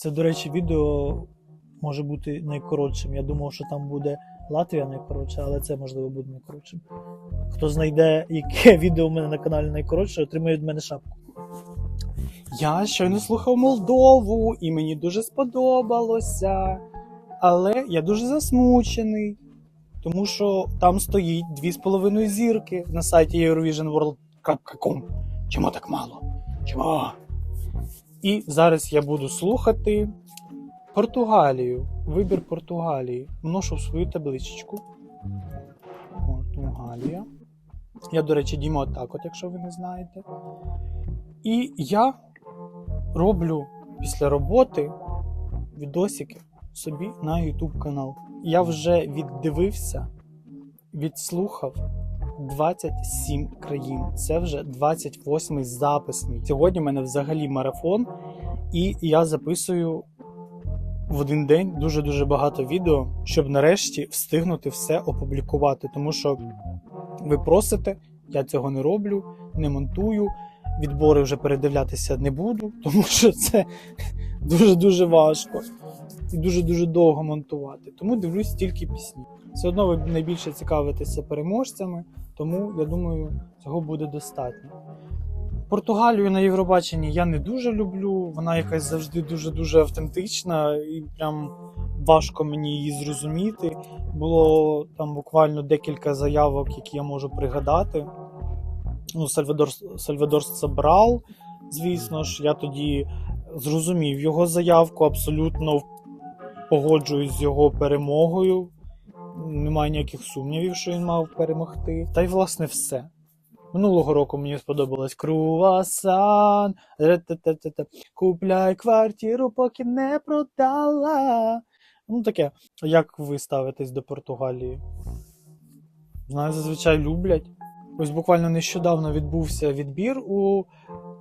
Це, до речі, відео може бути найкоротшим. Я думав, що там буде Латвія найкоротша, але це можливо буде найкоротшим. Хто знайде, яке відео у мене на каналі найкоротше, отримує від мене шапку. Я щойно слухав Молдову, і мені дуже сподобалося. Але я дуже засмучений, тому що там стоїть 2,5 зірки на сайті eurovisionworld.com. Чому так мало? Чому? І зараз я буду слухати Португалію. Вибір Португалії. Вношу в свою табличку. Португалія. Я, до речі, Дімо так, от, якщо ви не знаєте. І я роблю після роботи відосики собі на YouTube канал. Я вже віддивився, відслухав 27 країн. Це вже 28 запис мій. Сьогодні в мене взагалі марафон, і я записую в один день дуже-дуже багато відео, щоб нарешті встигнути все опублікувати. Тому що ви просите, я цього не роблю, не монтую. Відбори вже передивлятися не буду, тому що це дуже-дуже важко і дуже-дуже довго монтувати. Тому дивлюсь тільки пісні. Все одно ви найбільше цікавитеся переможцями, тому я думаю, цього буде достатньо. Португалію на Євробаченні я не дуже люблю. Вона якась завжди дуже-дуже автентична і прям важко мені її зрозуміти. Було там буквально декілька заявок, які я можу пригадати. Ну, Сальвадор, Сальвадор Собрал, звісно ж, я тоді зрозумів його заявку, абсолютно погоджуюсь з його перемогою. Немає ніяких сумнівів, що він мав перемогти. Та й власне все. Минулого року мені сподобалось Круасан. Купляй квартиру, поки не продала. Ну таке. Як ви ставитесь до Португалії? Знаю, зазвичай люблять. Ось буквально нещодавно відбувся відбір у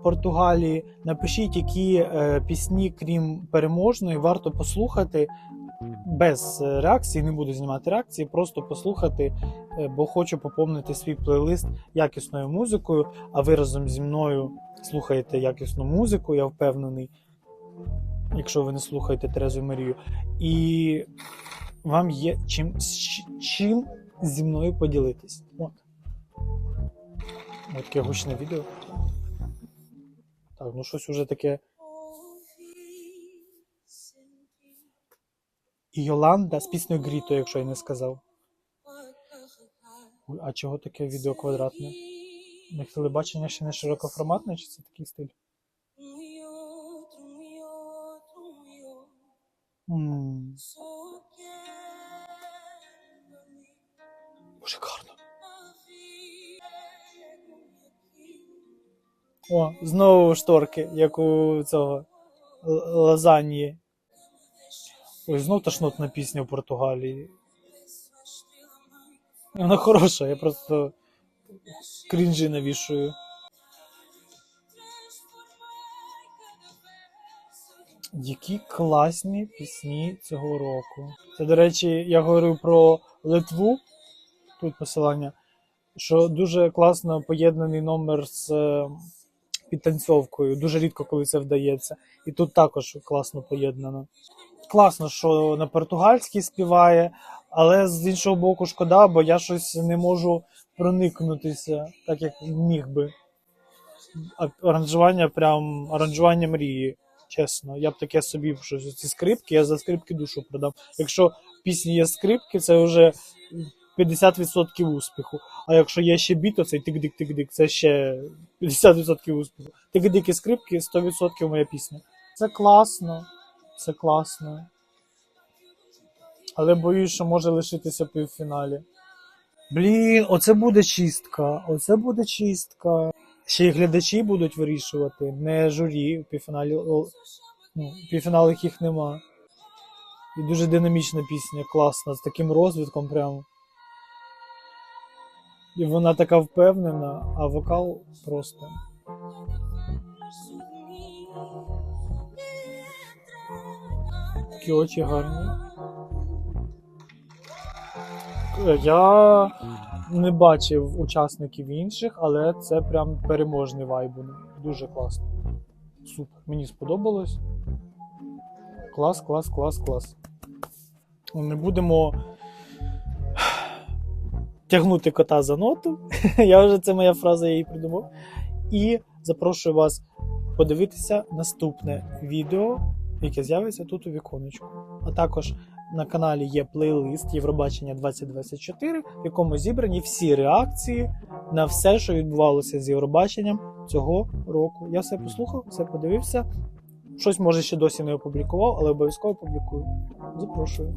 Португалії. Напишіть, які е, пісні, крім переможної, варто послухати без е, реакції. Не буду знімати реакції, просто послухати, е, бо хочу поповнити свій плейлист якісною музикою. А ви разом зі мною слухаєте якісну музику, я впевнений, якщо ви не слухаєте Терезу Марію. І вам є чим, чим зі мною поділитись. От. Таке гучне відео. Так, ну щось уже таке. І Йоланда з піснею Гріто, якщо я не сказав. А чого таке відео квадратне? У них телебачення ще не широкоформатне, чи це такий стиль? М, О, знову шторки, як у цього лазаньї. Ой, знов тошнотна пісня в Португалії. Вона хороша, я просто крінжі навішую. Які класні пісні цього року. Це, до речі, я говорив про Литву. Тут посилання, що дуже класно поєднаний номер з підтанцьовкою. Дуже рідко, коли це вдається. І тут також класно поєднано. Класно, що на португальській співає, але з іншого боку, шкода, бо я щось не можу проникнутися, так як міг би. Аранжування прям аранжування мрії. Чесно, я б таке собі щось ці скрипки, я за скрипки душу продам. Якщо пісні є скрипки, це вже 50% успіху. А якщо є ще біт, то цей тик-дик-тик-дик, це ще 50% успіху. Тик-дик і скрипки 100% моя пісня. Це класно, це класно. Але боюсь, що може лишитися півфіналі. Блін, оце буде чистка. Оце буде чистка. Ще й глядачі будуть вирішувати, не журі півфіналі. Ну, півфіналах їх нема. І дуже динамічна пісня, класна, з таким розвитком прямо. І вона така впевнена, а вокал просто. Такі очі гарні. Е, Я не бачив учасників інших, але це прям переможний вайб. Дуже класно. Супер. Мені сподобалось. Клас, клас, клас, клас. Не будемо тягнути кота за ноту. Я вже це моя фраза, я її придумав. І запрошую вас подивитися наступне відео, яке з'явиться тут у віконечку. А також на каналі є плейлист Євробачення 2024, в якому зібрані всі реакції на все, що відбувалося з Євробаченням цього року. Я все послухав, все подивився. Щось може ще досі не опублікував, але обов'язково опублікую. Запрошую.